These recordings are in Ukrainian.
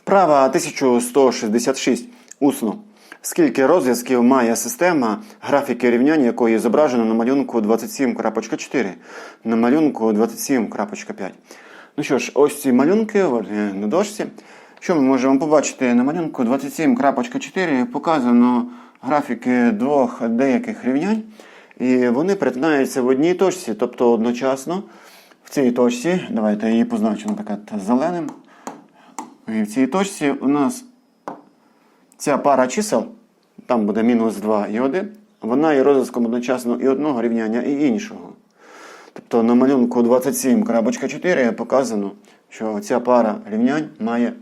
Вправа 1166. Усно. Скільки розв'язків має система, графіки рівняння якої зображено на малюнку 27.4, на малюнку 27.5. Ну що ж, ось ці малюнки на дошці. Що ми можемо побачити на малюнку 27.4 показано графіки двох деяких рівнянь, і вони перетинаються в одній точці, тобто одночасно в цій точці, давайте її позначимо от зеленим. І в цій точці у нас ця пара чисел, там буде мінус 2 і 1, вона є розв'язком одночасно і одного рівняння, і іншого. Тобто на малюнку 27.4 показано, що ця пара рівнянь має,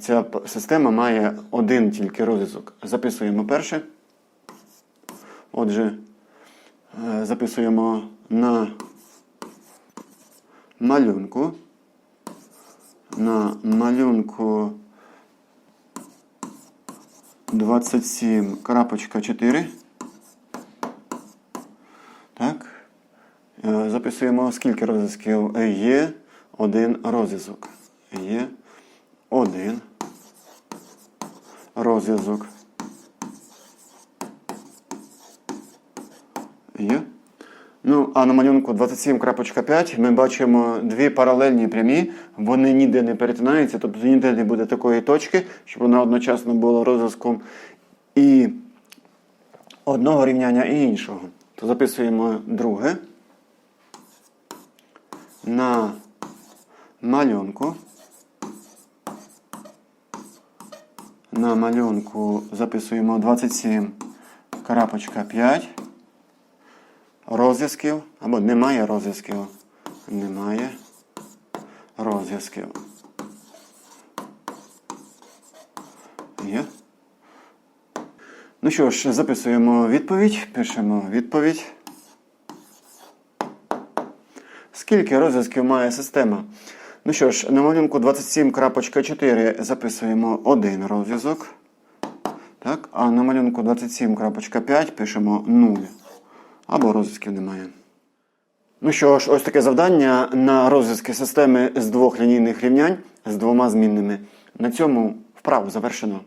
ця система має один тільки розв'язок. Записуємо перше. Отже, е, записуємо на малюнку. На малюнку 27.4. Так. Е, Записуємо, скільки розв'язків є один розв'язок. Є один розв'язок. Є. Ну, а на малюнку 27.5 ми бачимо дві паралельні прямі, вони ніде не перетинаються, тобто ніде не буде такої точки, щоб вона одночасно була розв'язком і одного рівняння і іншого. То записуємо друге. На малюнку. На малюнку записуємо 27.5 розв'язків, або немає розв'язків. Немає розв'язків. Є. Ну що ж, записуємо відповідь, пишемо відповідь. Скільки розв'язків має система? Ну що ж, на малюнку 27.4 записуємо один розв'язок. Так, а на малюнку 27.5 пишемо 0. Або розв'язків немає. Ну що ж, ось таке завдання на розв'язки системи з двох лінійних рівнянь з двома змінними. На цьому вправу завершено.